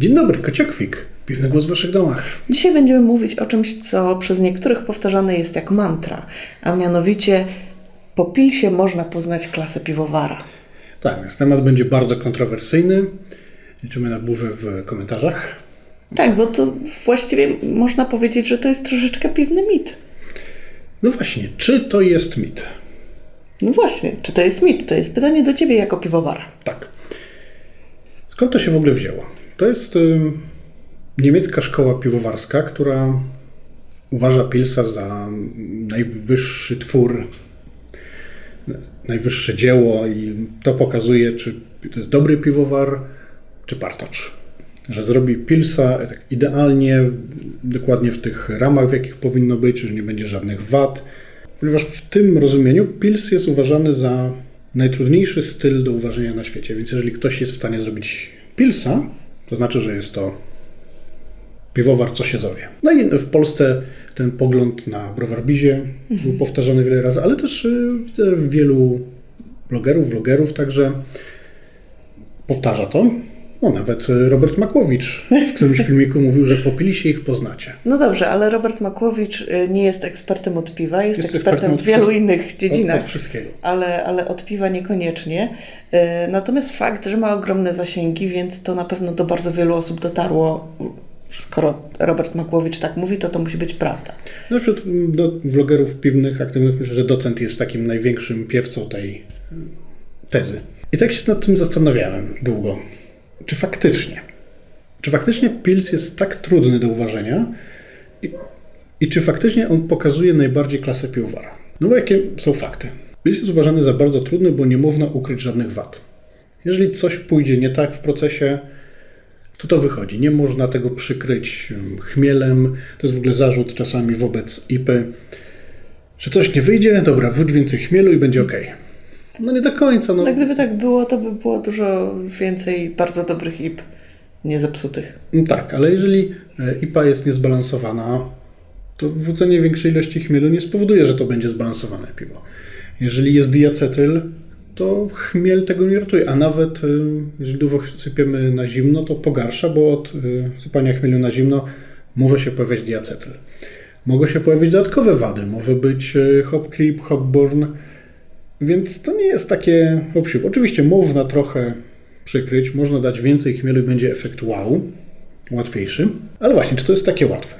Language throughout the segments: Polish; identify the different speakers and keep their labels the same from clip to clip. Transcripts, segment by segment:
Speaker 1: Dzień dobry, Kociokwik. Piwny głos w waszych domach.
Speaker 2: Dzisiaj będziemy mówić o czymś, co przez niektórych powtarzane jest jak mantra, a mianowicie po pilsie można poznać klasę piwowara.
Speaker 1: Tak, więc temat będzie bardzo kontrowersyjny. Liczymy na burzę w komentarzach.
Speaker 2: Tak, bo to właściwie można powiedzieć, że to jest troszeczkę piwny mit.
Speaker 1: No właśnie, czy to jest mit?
Speaker 2: No właśnie, czy to jest mit? To jest pytanie do ciebie jako piwowara.
Speaker 1: Tak. Skąd to się w ogóle wzięło? To jest y, niemiecka szkoła piwowarska, która uważa Pilsa za najwyższy twór, najwyższe dzieło i to pokazuje, czy to jest dobry piwowar, czy partacz. Że zrobi Pilsa tak idealnie, dokładnie w tych ramach, w jakich powinno być, że nie będzie żadnych wad. Ponieważ w tym rozumieniu Pils jest uważany za najtrudniejszy styl do uważania na świecie. Więc jeżeli ktoś jest w stanie zrobić Pilsa, to znaczy, że jest to piwowar, co się zowie. No i w Polsce ten pogląd na browar bizie był powtarzany wiele razy, ale też y, też wielu blogerów, vlogerów także powtarza to. No, nawet y, Robert Makłowicz w którymś filmiku mówił, że popili się ich poznacie.
Speaker 2: No dobrze, ale Robert Makłowicz y, nie jest ekspertem od piwa, jest,
Speaker 1: Jest
Speaker 2: ekspertem w wielu innych dziedzinach.
Speaker 1: Od, od wszystkiego.
Speaker 2: ale, ale od piwa niekoniecznie. Y, Natomiast fakt, że ma ogromne zasięgi, więc to na pewno do bardzo wielu osób dotarło. Skoro Robert Makłowicz tak mówi, to to musi być prawda.
Speaker 1: No wśród mm, do vlogerów piwnych aktywnych myślę, że docent jest takim największym piewcą tej y, tezy. I tak się nad tym zastanawiałem długo. Czy faktycznie? Czy faktycznie Pils jest tak trudny do uważania? I, i czy faktycznie on pokazuje najbardziej klasę piłowara? No bo jakie są fakty? Pils jest uważany za bardzo trudny, bo nie można ukryć żadnych wad. Jeżeli coś pójdzie nie tak w procesie, to to wychodzi. Nie można tego przykryć chmielem. To jest w ogóle zarzut czasami wobec IPy, że coś nie wyjdzie, dobra, wódź więcej chmielu i będzie ok. No nie do końca. No.
Speaker 2: Ale gdyby tak było, to by było dużo więcej bardzo dobrych ip, nie zepsutych.
Speaker 1: Tak, ale jeżeli e, IPA jest niezbalansowana, to wrzucenie większej ilości chmielu nie spowoduje, że to będzie zbalansowane piwo. Jeżeli jest diacetyl, to chmiel tego nie ratuje, a nawet y, jeżeli dużo sypiemy na zimno, to pogarsza, bo od y, sypania chmielu na zimno może się pojawiać diacetyl. Mogą się pojawić dodatkowe wady, może być hop creep, hop burn, więc to nie jest takie hop Oczywiście można trochę przykryć, można dać więcej chmielu i będzie efekt wow, łatwiejszy, ale właśnie, czy to jest takie łatwe?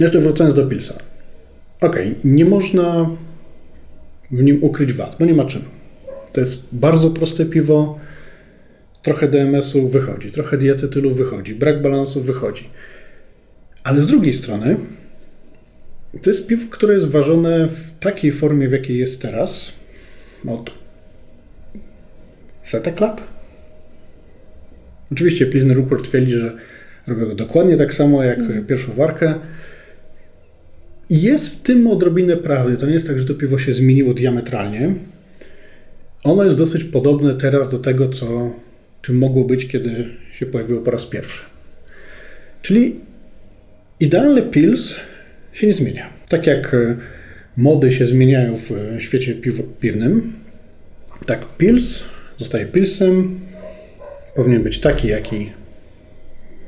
Speaker 1: Jeszcze wracając do Pilsa. Okej, nie można w nim ukryć wad, bo nie ma czym. To jest bardzo proste piwo, trochę DMS-u wychodzi, trochę diacetylu wychodzi, brak balansu wychodzi. Ale z drugiej strony, to jest piwo, które jest ważone w takiej formie, w jakiej jest teraz, od setek lat. Oczywiście Pilsner Urquell twierdzi, że robią go dokładnie tak samo jak pierwszą warkę. I jest w tym odrobinę prawdy. To nie jest tak, że to piwo się zmieniło diametralnie. Ono jest dosyć podobne teraz do tego, co, czym mogło być, kiedy się pojawiło po raz pierwszy. Czyli idealny pils się nie zmienia. Tak jak e, mody się zmieniają w e, świecie piw piwnym, tak pils zostaje pilsem. Powinien być taki, jaki,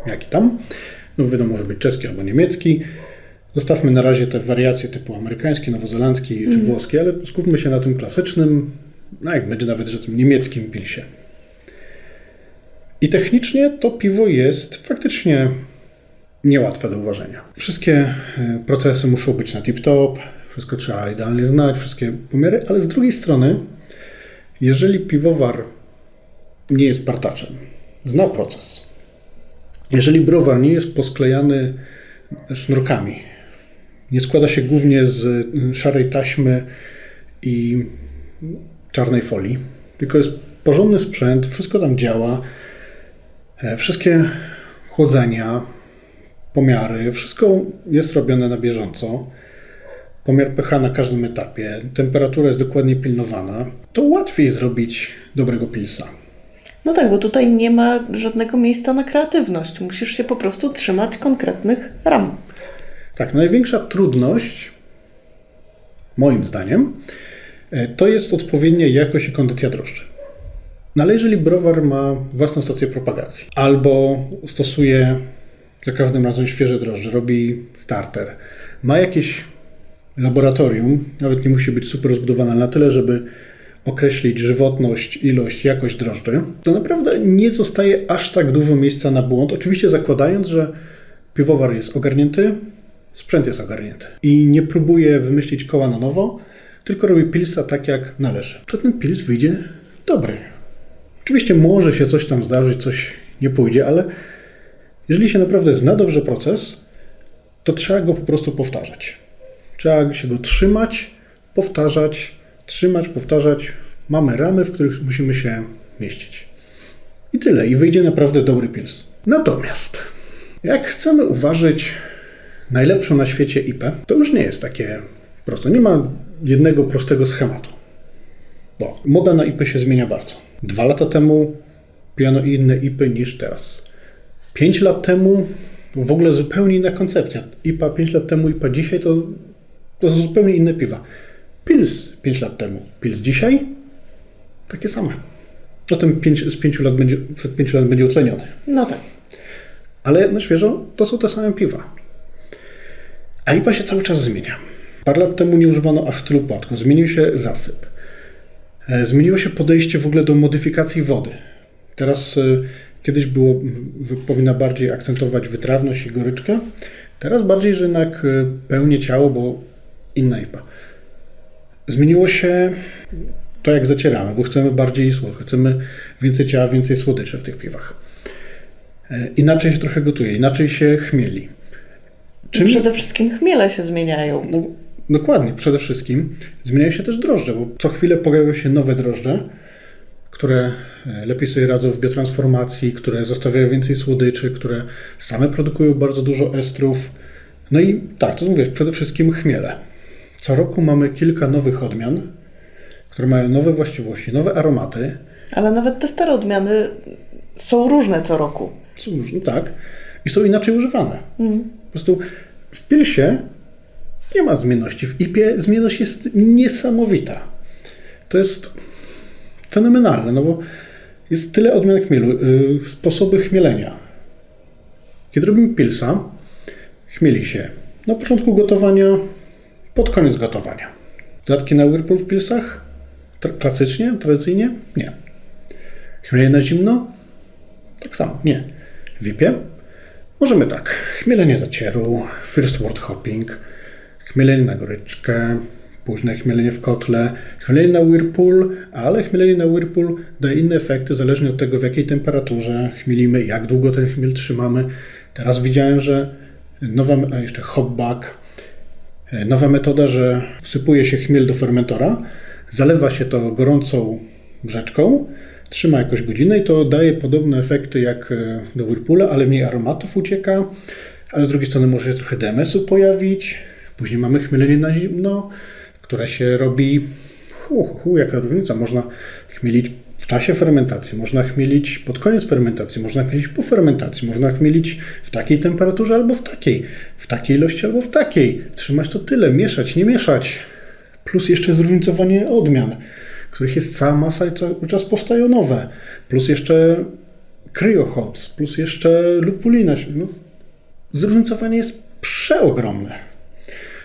Speaker 1: jaki tam. No wiadomo, może być czeski albo niemiecki. Zostawmy na razie te wariacje typu amerykański, nowozelandzki czy włoski, ale skupmy się na tym klasycznym, no jak będzie nawet, że tym niemieckim pilsie. I technicznie to piwo jest faktycznie niełatwe do uważenia. Wszystkie e, procesy muszą być na tip-top, wszystko trzeba idealnie znać, wszystkie pomiary, ale z drugiej strony, jeżeli piwowar nie jest partaczem, zna proces, jeżeli browar nie jest posklejany sznurkami, nie składa się głównie z y, szarej taśmy i czarnej folii, tylko jest porządny sprzęt, wszystko tam działa, e, wszystkie chłodzenia, pomiary, wszystko jest robione na bieżąco. Pomiar pH na każdym etapie, temperatura jest dokładnie pilnowana, to łatwiej zrobić dobrego pilsa.
Speaker 2: No tak, bo tutaj nie ma żadnego miejsca na kreatywność. Musisz się po prostu trzymać konkretnych ram.
Speaker 1: Tak, największa trudność, moim zdaniem, e, to jest odpowiednia jakość i kondycja drożdży. No ale jeżeli browar ma własną stację propagacji albo stosuje za każdym razem świeże drożdże, robi starter, ma jakieś laboratorium, nawet nie musi być super rozbudowane na tyle, żeby określić żywotność, ilość, jakość drożdży, to naprawdę nie zostaje aż tak dużo miejsca na błąd. Oczywiście zakładając, że piwowar jest ogarnięty, sprzęt jest ogarnięty i nie próbuje wymyślić koła na nowo, tylko robi pilsa tak jak należy. To ten pils wyjdzie dobry. Oczywiście może się coś tam zdarzyć, coś nie pójdzie, ale jeżeli się naprawdę zna dobrze proces, to trzeba go po prostu powtarzać. Trzeba się go trzymać, powtarzać, trzymać, powtarzać. Mamy ramy, w których musimy się mieścić. I tyle. I wyjdzie naprawdę dobry pils. Natomiast, jak chcemy uważać najlepszą na świecie IP, to już nie jest takie proste. Nie ma jednego prostego schematu. Bo moda na IP się zmienia bardzo. Dwa lata temu pijano inne IP niż teraz. Pięć lat temu w ogóle zupełnie inna koncepcja. IPA 5 lat temu, IPA dzisiaj to, to są zupełnie inne piwa. Pils 5 lat temu, Pils dzisiaj takie same. Potem pięć, z 5 lat będzie, przed 5 lat będzie utleniony.
Speaker 2: No tak.
Speaker 1: Ale na świeżo to są te same piwa. A IPA się cały czas zmienia. Parę lat temu nie używano aż tylu płatków. Zmienił się zasyp. E, Zmieniło się podejście w ogóle do modyfikacji wody. Teraz e, kiedyś było, powinna bardziej akcentować wytrawność i goryczkę. Teraz bardziej, że jednak e, pełnię ciało, bo inna IPA. Zmieniło się to, jak zacieramy, bo chcemy bardziej słodko, chcemy więcej ciała, więcej słodyczy w tych piwach. E, Inaczej się trochę gotuje, inaczej się chmieli. Czym-
Speaker 2: Przede wszystkim chmiele się zmieniają.
Speaker 1: no, dokładnie, przede wszystkim zmieniają się też drożdże, bo co chwilę pojawiają się nowe drożdże, które e, lepiej sobie radzą w biotransformacji, które zostawiają więcej słodyczy, które same produkują bardzo dużo estrów. No i tak, to mówię, przede wszystkim chmiele. Co roku mamy kilka nowych odmian, które mają nowe właściwości, nowe aromaty.
Speaker 2: Ale nawet te stare odmiany są różne co roku.
Speaker 1: Cóż, no tak, i są inaczej używane.
Speaker 2: Mm.
Speaker 1: Po prostu w pilsie nie ma zmienności. W IPie zmienność jest niesamowita. To jest fenomenalne, no bo jest tyle odmian chmielu, yy, sposoby chmielenia. Kiedy robimy pilsa, chmieli się na początku gotowania, pod koniec gotowania. Dodatki na Whirlpool w pilsach? Klasycznie, tradycyjnie? Nie. Chmielenie na zimno? Tak samo, nie. W IPie Możemy tak. Chmielenie zacieru, first word hopping, chmielenie na goryczkę, późne chmielenie w kotle, chmielenie na whirlpool, ale chmielenie na whirlpool daje inne efekty zależnie od tego, w jakiej temperaturze chmielimy, jak długo ten chmiel trzymamy. Teraz widziałem, że nowa, a jeszcze hopback, e, nowa metoda, że wsypuje się chmiel do fermentora, zalewa się to gorącą brzeczką, trzyma jakąś godzinę i to daje podobne efekty jak e, do Whirlpoola, ale mniej aromatów ucieka, ale z drugiej strony może się trochę DMS-u pojawić. Później mamy chmielenie na zimno, które się robi, hu, hu, jaka różnica, można chmielić w czasie fermentacji, można chmielić pod koniec fermentacji, można chmielić po fermentacji, można chmielić w takiej temperaturze albo w takiej, w takiej ilości albo w takiej. Trzymać to tyle, mieszać, nie mieszać. Plus jeszcze zróżnicowanie odmian, których jest cała masa i cały czas powstają nowe. Plus jeszcze cryohops, plus jeszcze lupulina. No, zróżnicowanie jest przeogromne.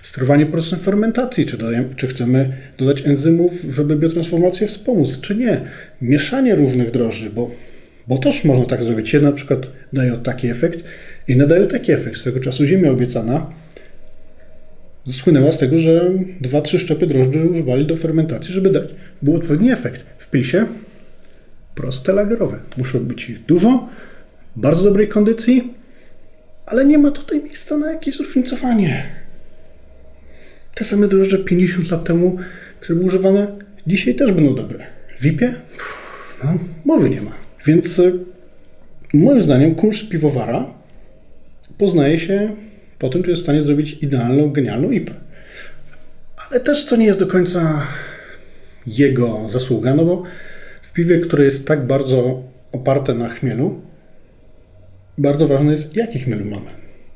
Speaker 1: Sterowanie procesem fermentacji, czy, dodajemy, czy chcemy dodać enzymów, żeby biotransformację wspomóc, czy nie. Mieszanie różnych drożdży, bo, bo też można tak zrobić. Jedne na przykład dają taki efekt, inne dają taki efekt. Swego czasu ziemia obiecana słynęła z tego, że dwa, trzy szczepy drożdży używali do fermentacji, żeby dać był odpowiedni efekt. W pilsie proste lagerowe. Muszą być dużo, w bardzo dobrej kondycji, ale nie ma tutaj miejsca na jakieś zróżnicowanie. Te same drożdże 50 lat temu, które były używane, dzisiaj też będą dobre. W IP-ie? No, mowy nie ma. Więc y, moim zdaniem kunszt piwowara poznaje się po tym, czy jest w stanie zrobić idealną, genialną IPę. Ale też to nie jest do końca jego zasługa, no bo w piwie, które jest tak bardzo oparte na chmielu, bardzo ważne jest, jaki chmielu mamy.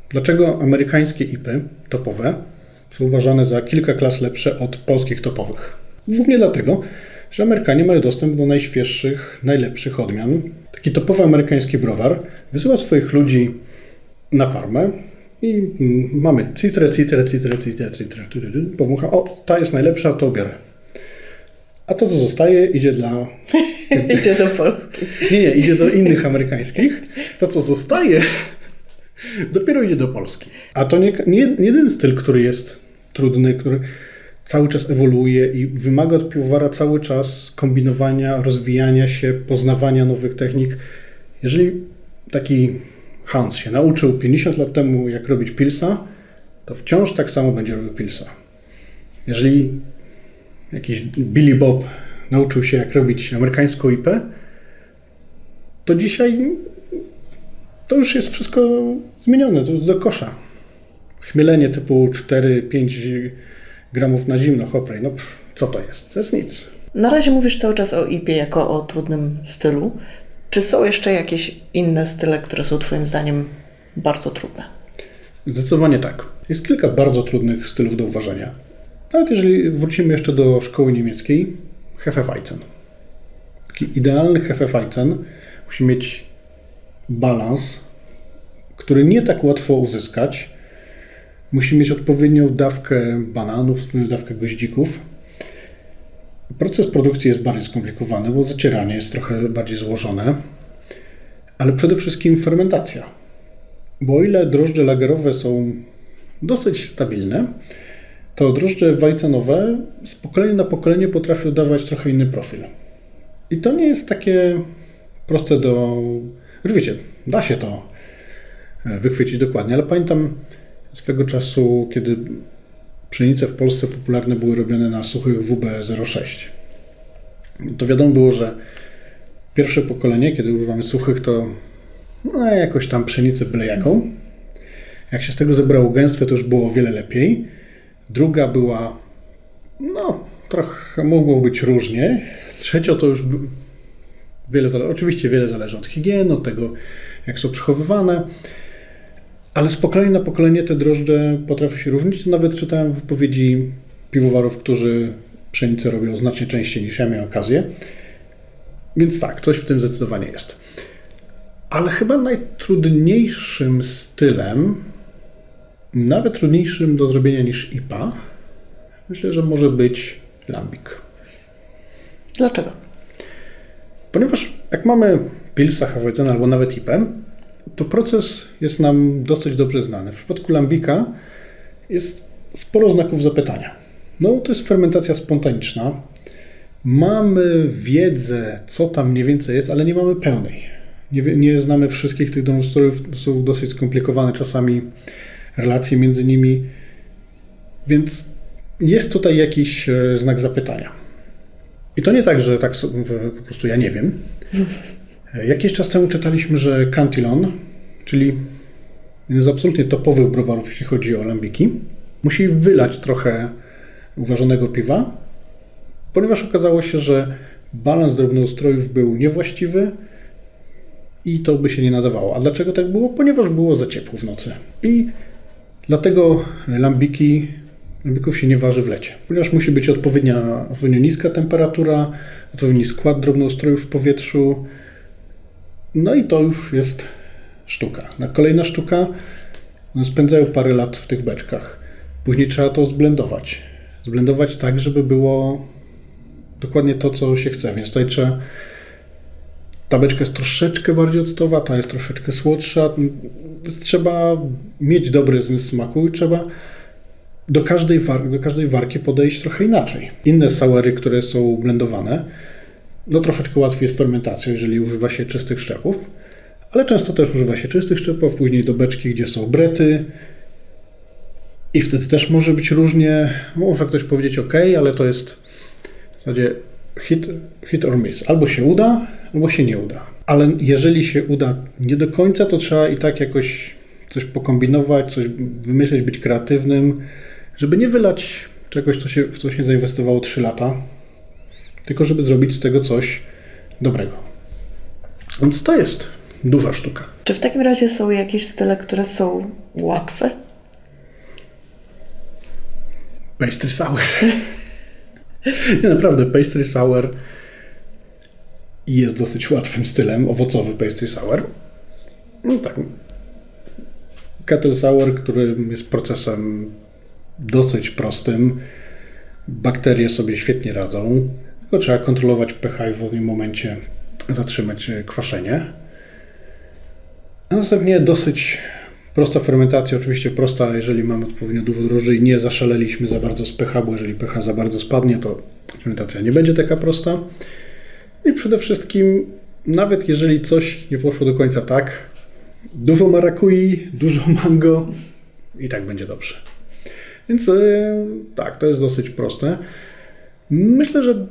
Speaker 1: Dlaczego amerykańskie IPy topowe są uważane za kilka klas lepsze od polskich topowych? Głównie dlatego, że Amerykanie mają dostęp do najświeższych, najlepszych odmian. Taki topowy amerykański browar wysyła swoich ludzi na farmę i mm, mamy citrę, citrę, citrę, citrę, citrę, powącha, o, ta jest najlepsza, to biorę. A to, co zostaje, idzie dla...
Speaker 2: Idzie do Polski.
Speaker 1: Nie, nie, idzie do innych amerykańskich. To, co zostaje, dopiero idzie do Polski. A to nie, nie, nie jeden styl, który jest trudny, który cały czas ewoluuje i wymaga od piwowara cały czas kombinowania, rozwijania się, poznawania nowych technik. Jeżeli taki Hans się nauczył 50 lat temu, jak robić pilsa, to wciąż tak samo będzie robił pilsa. Jeżeli jakiś Billy Bob nauczył się, jak robić amerykańską IP, to dzisiaj to już jest wszystko zmienione, to jest do kosza. Chmielenie typu 4-5 gramów na zimno hoprej, no pff, co to jest? To jest nic.
Speaker 2: Na razie mówisz cały czas o IP jako o trudnym stylu. Czy są jeszcze jakieś inne style, które są Twoim zdaniem bardzo trudne?
Speaker 1: Zdecydowanie tak. Jest kilka bardzo trudnych stylów do uważania. Nawet jeżeli wrócimy jeszcze do szkoły niemieckiej, Hefeweizen. Taki idealny Hefeweizen musi mieć balans, który nie tak łatwo uzyskać. Musi mieć odpowiednią dawkę bananów, dawkę goździków. Proces produkcji jest bardziej skomplikowany, bo zacieranie jest trochę bardziej złożone, ale przede wszystkim fermentacja. Bo o ile drożdże lagerowe są dosyć stabilne, to drożdże wajcenowe z pokolenia na pokolenie potrafią dawać trochę inny profil. I to nie jest takie proste do. Już wiecie, da się to wychwycić dokładnie, ale pamiętam swego czasu, kiedy pszenice w Polsce popularne były robione na suchych WB06. To wiadomo było, że pierwsze pokolenie, kiedy używamy suchych, to no, jakoś tam pszenicę byle jaką. Jak się z tego zebrało gęstwe, to już było o wiele lepiej. Druga była, no, trochę mogło być różnie. Trzecia to już wiele zależy, oczywiście wiele zależy od higieny, od tego, jak są przechowywane. Ale z pokolenia na pokolenie te drożdże potrafią się różnić. Nawet czytałem wypowiedzi piwowarów, którzy pszenicę robią znacznie częściej niż ja miałem okazję. Więc tak, coś w tym zdecydowanie jest. Ale chyba najtrudniejszym stylem, nawet trudniejszym do zrobienia niż IPA, myślę, że może być lambik.
Speaker 2: Dlaczego?
Speaker 1: Ponieważ jak mamy pilsa, Hawajcena albo nawet IPę, to proces jest nam dosyć dobrze znany. W przypadku lambika jest sporo znaków zapytania. No, to jest fermentacja spontaniczna. Mamy wiedzę, co tam mniej więcej jest, ale nie mamy pełnej. Nie, nie znamy wszystkich tych domostrojów, są dosyć skomplikowane czasami relacje między nimi, więc jest tutaj jakiś znak zapytania. I to nie tak, że tak po prostu ja nie wiem. Jakiś czas temu czytaliśmy, że Cantillon, czyli jeden z absolutnie topowych browarów, jeśli chodzi o lambiki, musi wylać trochę uważonego piwa, ponieważ okazało się, że balans drobnoustrojów był niewłaściwy i to by się nie nadawało. A dlaczego tak było? Ponieważ było za ciepło w nocy. I dlatego lambiki, lambików się nie waży w lecie. Ponieważ musi być odpowiednia, odpowiednio niska temperatura, odpowiedni skład drobnoustrojów w powietrzu, no i to już jest sztuka. Na kolejna sztuka no spędzają parę lat w tych beczkach. Później trzeba to zblendować. Zblendować tak, żeby było dokładnie to, co się chce. Więc tutaj trzeba. Ta beczka jest troszeczkę bardziej octowa, ta jest troszeczkę słodsza. Trzeba mieć dobry zmysł smaku i trzeba do każdej, war- do każdej warki podejść trochę inaczej. Inne sauery, które są blendowane, no troszeczkę łatwiej jest fermentacją, jeżeli używa się czystych szczepów, ale często też używa się czystych szczepów, później do beczki, gdzie są brety i wtedy też może być różnie, może ktoś powiedzieć ok, ale to jest w zasadzie hit, hit or miss. Albo się uda, albo się nie uda. Ale jeżeli się uda nie do końca, to trzeba i tak jakoś coś pokombinować, coś wymyśleć, być kreatywnym, żeby nie wylać czegoś, co się, w co się zainwestowało 3 lata, tylko żeby zrobić z tego coś dobrego. Więc to jest duża sztuka.
Speaker 2: Czy w takim razie są jakieś style, które są łatwe?
Speaker 1: Pastry sour. Nie, naprawdę, pastry sour jest dosyć łatwym stylem, owocowy pastry sour. No tak. Kettle sour, który jest procesem dosyć prostym. Bakterie sobie świetnie radzą, tylko trzeba kontrolować pH i w odpowiednim momencie zatrzymać e, kwaszenie. A następnie dosyć prosta fermentacja, oczywiście prosta, jeżeli mamy odpowiednio dużo drożdży i nie zaszaleliśmy za bardzo z pH, bo jeżeli pH za bardzo spadnie, to fermentacja nie będzie taka prosta. I przede wszystkim, nawet jeżeli coś nie poszło do końca tak, dużo marakui, dużo mango i tak będzie dobrze. Więc e, tak, to jest dosyć proste. Myślę, że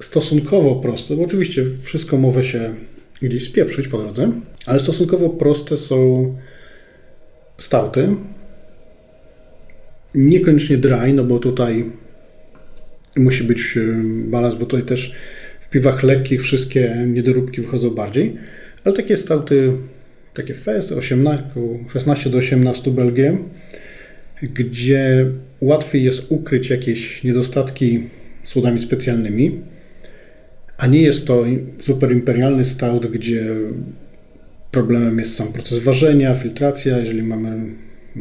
Speaker 1: stosunkowo proste, bo oczywiście wszystko może się gdzieś spieprzyć po drodze, ale stosunkowo proste są stauty. Niekoniecznie dry, no bo tutaj musi być e, balans, bo tutaj też w piwach lekkich wszystkie niedoróbki wychodzą bardziej, ale takie stauty, takie fest 18, 16 do 18 Belgiem, gdzie łatwiej jest ukryć jakieś niedostatki słodami specjalnymi, a nie jest to super imperialny stout, gdzie problemem jest sam proces ważenia, filtracja. Jeżeli mamy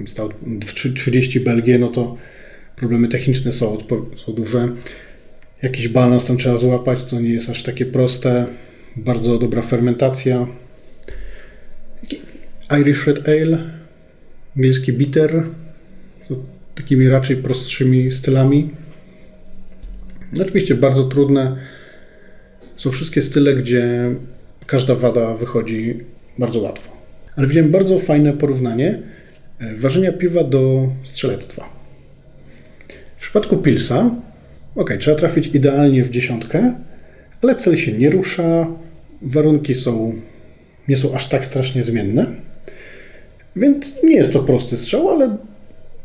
Speaker 1: stout w 30 Belgię, no to problemy techniczne są, są duże. Jakiś balans tam trzeba złapać, co nie jest aż takie proste. Bardzo dobra fermentacja. Irish Red Ale, angielski bitter, takimi raczej prostszymi stylami. No oczywiście bardzo trudne. Są wszystkie style, gdzie każda wada wychodzi bardzo łatwo. Ale widziałem bardzo fajne porównanie e, ważenia piwa do strzelectwa. W przypadku Pilsa, ok, trzeba trafić idealnie w dziesiątkę, ale cel się nie rusza, warunki są, nie są aż tak strasznie zmienne, więc nie jest to prosty strzał, ale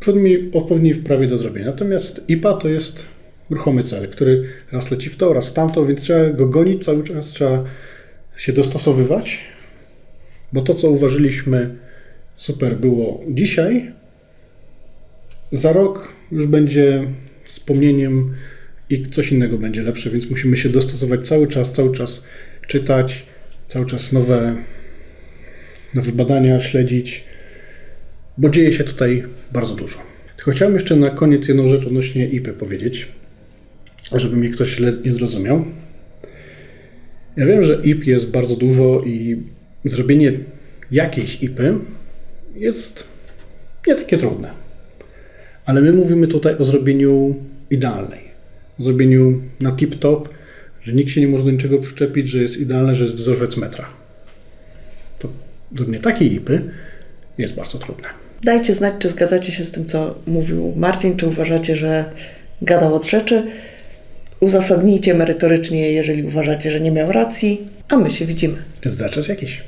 Speaker 1: przed mi odpowiedniej wprawie do zrobienia. Natomiast IPA to jest ruchomy cel, który raz leci w to, raz w tamto, więc trzeba go gonić cały czas, trzeba się dostosowywać, bo to, co uważyliśmy super było dzisiaj, za rok już będzie wspomnieniem i coś innego będzie lepsze, więc musimy się dostosować cały czas, cały czas czytać, cały czas nowe, nowe badania śledzić, bo dzieje się tutaj bardzo dużo. Tylko chciałem jeszcze na koniec jedną rzecz odnośnie IPy powiedzieć, żeby mnie ktoś źle nie zrozumiał. Ja wiem, że IP jest bardzo dużo i zrobienie jakiejś IPy jest nie takie trudne. Ale my mówimy tutaj o zrobieniu idealnej. O zrobieniu na tip-top, że nikt się nie może do niczego przyczepić, że jest idealne, że jest wzorzec metra. To zrobienie takiej IPy jest bardzo trudne.
Speaker 2: Dajcie znać, czy zgadzacie się z tym, co mówił Marcin, czy uważacie, że gadał od rzeczy. Uzasadnijcie merytorycznie, jeżeli uważacie, że nie miał racji, a my się widzimy.
Speaker 1: Zda czas jakiś.